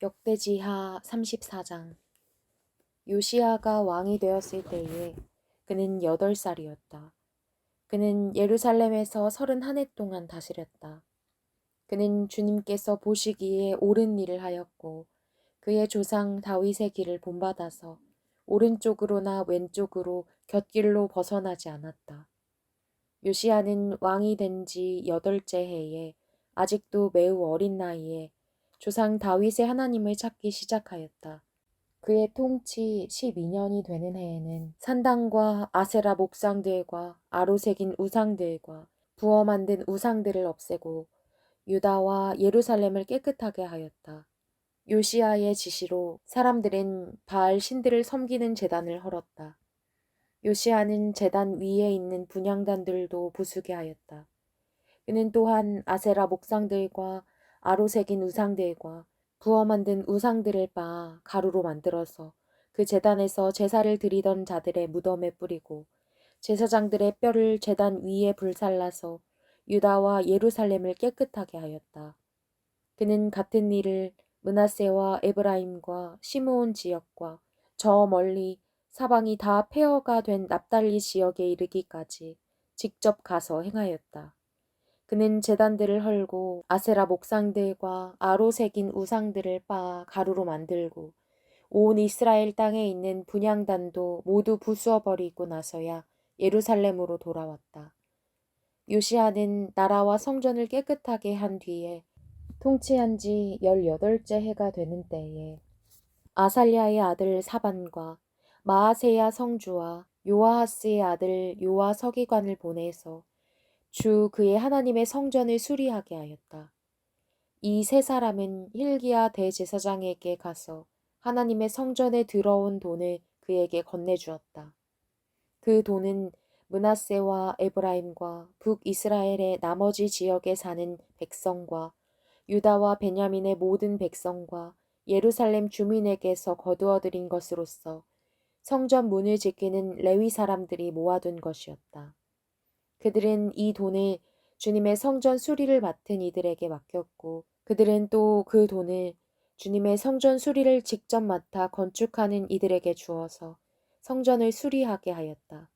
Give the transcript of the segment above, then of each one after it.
역대지하 34장 요시아가 왕이 되었을 때에 그는 여덟 살이었다. 그는 예루살렘에서 서른 한 해 동안 다스렸다. 그는 주님께서 보시기에 옳은 일을 하였고 그의 조상 다윗의 길을 본받아서 오른쪽으로나 왼쪽으로 곁길로 벗어나지 않았다. 요시아는 왕이 된 지 여덟째 해에 아직도 매우 어린 나이에 조상 다윗의 하나님을 찾기 시작하였다. 그의 통치 12년이 되는 해에는 산당과 아세라 목상들과 아로새긴 우상들과 부어 만든 우상들을 없애고 유다와 예루살렘을 깨끗하게 하였다. 요시아의 지시로 사람들은 바알 신들을 섬기는 제단을 헐었다. 요시아는 제단 위에 있는 분향단들도 부수게 하였다. 그는 또한 아세라 목상들과 아로 새긴 우상들과 부어 만든 우상들을 빻아 가루로 만들어서 그 제단에서 제사를 드리던 자들의 무덤에 뿌리고 제사장들의 뼈를 제단 위에 불살라서 유다와 예루살렘을 깨끗하게 하였다. 그는 같은 일을 문하세와 에브라임과 시므온 지역과 저 멀리 사방이 다 폐허가 된 납달리 지역에 이르기까지 직접 가서 행하였다. 그는 제단들을 헐고 아세라 목상들과 아로새긴 우상들을 빻아 가루로 만들고 온 이스라엘 땅에 있는 분향단도 모두 부수어 버리고 나서야 예루살렘으로 돌아왔다. 요시아는 나라와 성전을 깨끗하게 한 뒤에 통치한 지 열여덟째 해가 되는 때에 아살랴의 아들 사반과 마아세야 성주와 요아하스의 아들 요아 서기관을 보내서 주 그의 하나님의 성전을 수리하게 하였다. 이 세 사람은 힐기야 대제사장에게 가서 하나님의 성전에 들어온 돈을 그에게 건네주었다. 그 돈은 문하세와 에브라임과 북이스라엘의 나머지 지역에 사는 백성과 유다와 베냐민의 모든 백성과 예루살렘 주민에게서 거두어들인 것으로서 성전 문을 지키는 레위 사람들이 모아둔 것이었다. 그들은 이 돈을 주님의 성전 수리를 맡은 이들에게 맡겼고 그들은 또 그 돈을 주님의 성전 수리를 직접 맡아 건축하는 이들에게 주어서 성전을 수리하게 하였다.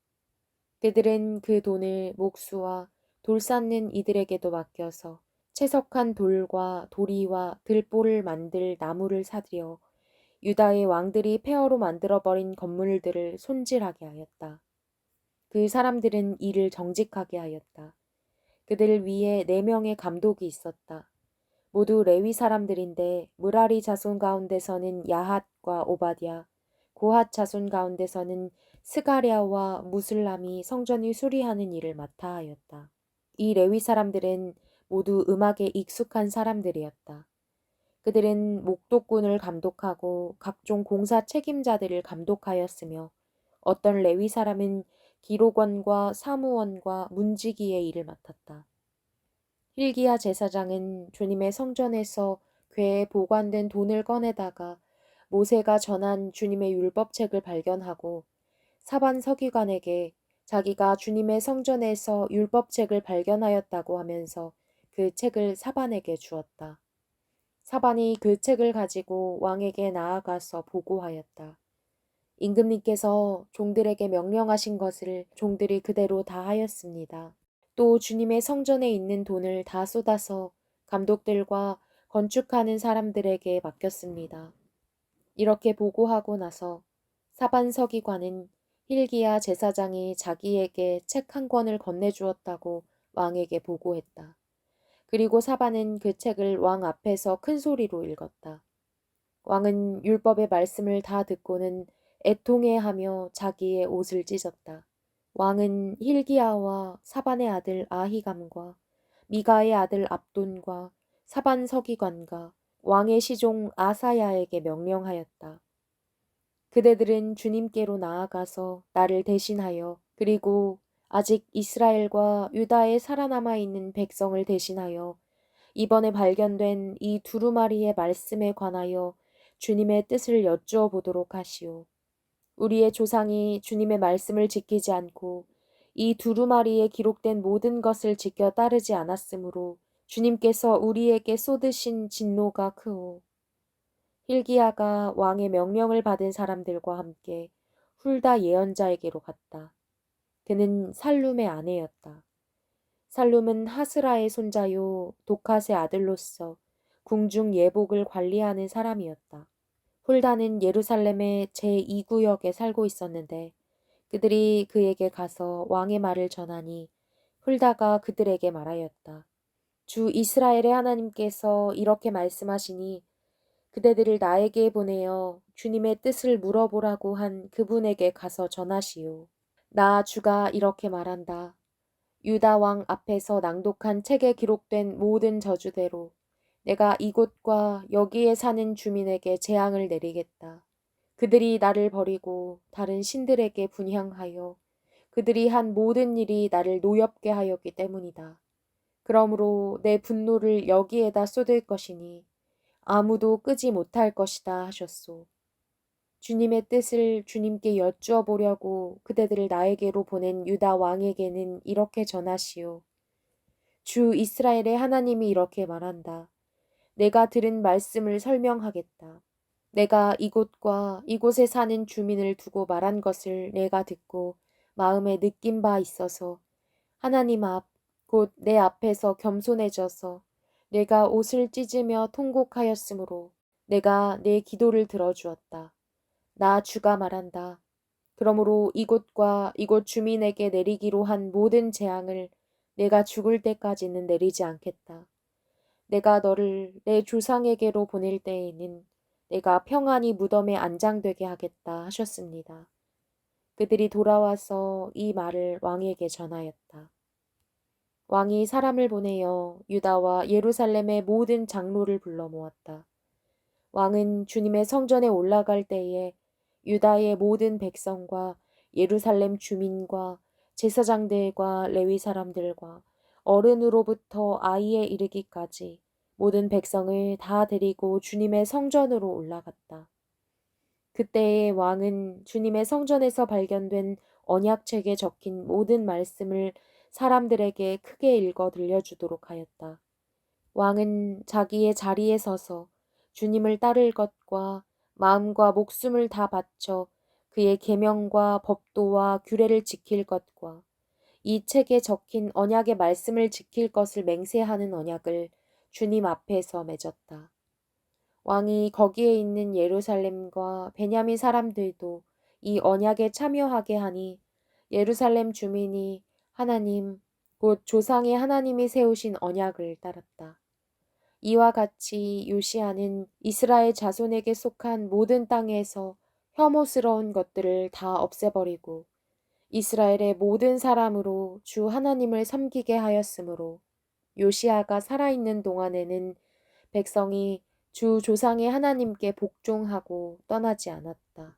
그들은 그 돈을 목수와 돌 쌓는 이들에게도 맡겨서 채석한 돌과 도리와 들보를 만들 나무를 사들여 유다의 왕들이 폐허로 만들어버린 건물들을 손질하게 하였다. 그 사람들은 이를 정직하게 하였다. 그들 위에 네 명의 감독이 있었다. 모두 레위 사람들인데 무라리 자손 가운데서는 야핫과 오바디아, 고핫 자손 가운데서는 스가랴와 무슬람이 성전을 수리하는 일을 맡아 하였다. 이 레위 사람들은 모두 음악에 익숙한 사람들이었다. 그들은 목독군을 감독하고 각종 공사 책임자들을 감독하였으며 어떤 레위 사람은 기록원과 사무원과 문지기의 일을 맡았다. 힐기야 제사장은 주님의 성전에서 궤에 보관된 돈을 꺼내다가 모세가 전한 주님의 율법책을 발견하고 사반 서기관에게 자기가 주님의 성전에서 율법책을 발견하였다고 하면서 그 책을 사반에게 주었다. 사반이 그 책을 가지고 왕에게 나아가서 보고하였다. 임금님께서 종들에게 명령하신 것을 종들이 그대로 다 하였습니다. 또 주님의 성전에 있는 돈을 다 쏟아서 감독들과 건축하는 사람들에게 맡겼습니다. 이렇게 보고하고 나서 사반 서기관은 힐기야 제사장이 자기에게 책 한 권을 건네주었다고 왕에게 보고했다. 그리고 사반은 그 책을 왕 앞에서 큰 소리로 읽었다. 왕은 율법의 말씀을 다 듣고는 애통해하며 자기의 옷을 찢었다. 왕은 힐기야와 사반의 아들 아히감과 미가의 아들 압돈과 사반 서기관과 왕의 시종 아사야에게 명령하였다. 그대들은 주님께로 나아가서 나를 대신하여 그리고 아직 이스라엘과 유다에 살아남아 있는 백성을 대신하여 이번에 발견된 이 두루마리의 말씀에 관하여 주님의 뜻을 여쭈어 보도록 하시오. 우리의 조상이 주님의 말씀을 지키지 않고 이 두루마리에 기록된 모든 것을 지켜 따르지 않았으므로 주님께서 우리에게 쏟으신 진노가 크오. hil기야가 왕의 명령을 받은 사람들과 함께 훌다 예언자에게로 갔다. 그는 살룸의 아내였다. 살룸은 하스라의 손자요 도캇의 아들로서 궁중 예복을 관리하는 사람이었다. 훌다는 예루살렘의 제2구역에 살고 있었는데 그들이 그에게 가서 왕의 말을 전하니 훌다가 그들에게 말하였다. 주 이스라엘의 하나님께서 이렇게 말씀하시니 그대들을 나에게 보내어 주님의 뜻을 물어보라고 한 그분에게 가서 전하시오. 나 주가 이렇게 말한다. 유다 왕 앞에서 낭독한 책에 기록된 모든 저주대로 내가 이곳과 여기에 사는 주민에게 재앙을 내리겠다. 그들이 나를 버리고 다른 신들에게 분향하여 그들이 한 모든 일이 나를 노엽게 하였기 때문이다. 그러므로 내 분노를 여기에다 쏟을 것이니 아무도 끄지 못할 것이다 하셨소. 주님의 뜻을 주님께 여쭈어 보려고 그대들을 나에게로 보낸 유다 왕에게는 이렇게 전하시오. 주 이스라엘의 하나님이 이렇게 말한다. 내가 들은 말씀을 설명하겠다. 내가 이곳과 이곳에 사는 주민을 두고 말한 것을 내가 듣고 마음에 느낀 바 있어서 하나님 앞, 곧 내 앞에서 겸손해져서 내가 옷을 찢으며 통곡하였으므로 내가 내 기도를 들어주었다. 나 주가 말한다. 그러므로 이곳과 이곳 주민에게 내리기로 한 모든 재앙을 내가 죽을 때까지는 내리지 않겠다. 내가 너를 내 조상에게로 보낼 때에는 내가 평안히 무덤에 안장되게 하겠다 하셨습니다. 그들이 돌아와서 이 말을 왕에게 전하였다. 왕이 사람을 보내어 유다와 예루살렘의 모든 장로를 불러 모았다. 왕은 주님의 성전에 올라갈 때에 유다의 모든 백성과 예루살렘 주민과 제사장들과 레위 사람들과 어른으로부터 아이에 이르기까지 모든 백성을 다 데리고 주님의 성전으로 올라갔다. 그때의 왕은 주님의 성전에서 발견된 언약책에 적힌 모든 말씀을 사람들에게 크게 읽어 들려주도록 하였다. 왕은 자기의 자리에 서서 주님을 따를 것과 마음과 목숨을 다 바쳐 그의 계명과 법도와 규례를 지킬 것과 이 책에 적힌 언약의 말씀을 지킬 것을 맹세하는 언약을 주님 앞에서 맺었다. 왕이 거기에 있는 예루살렘과 베냐민 사람들도 이 언약에 참여하게 하니 예루살렘 주민이 하나님, 곧 조상의 하나님이 세우신 언약을 따랐다. 이와 같이 요시아는 이스라엘 자손에게 속한 모든 땅에서 혐오스러운 것들을 다 없애버리고 이스라엘의 모든 사람으로 주 하나님을 섬기게 하였으므로 요시아가 살아있는 동안에는 백성이 주 조상의 하나님께 복종하고 떠나지 않았다.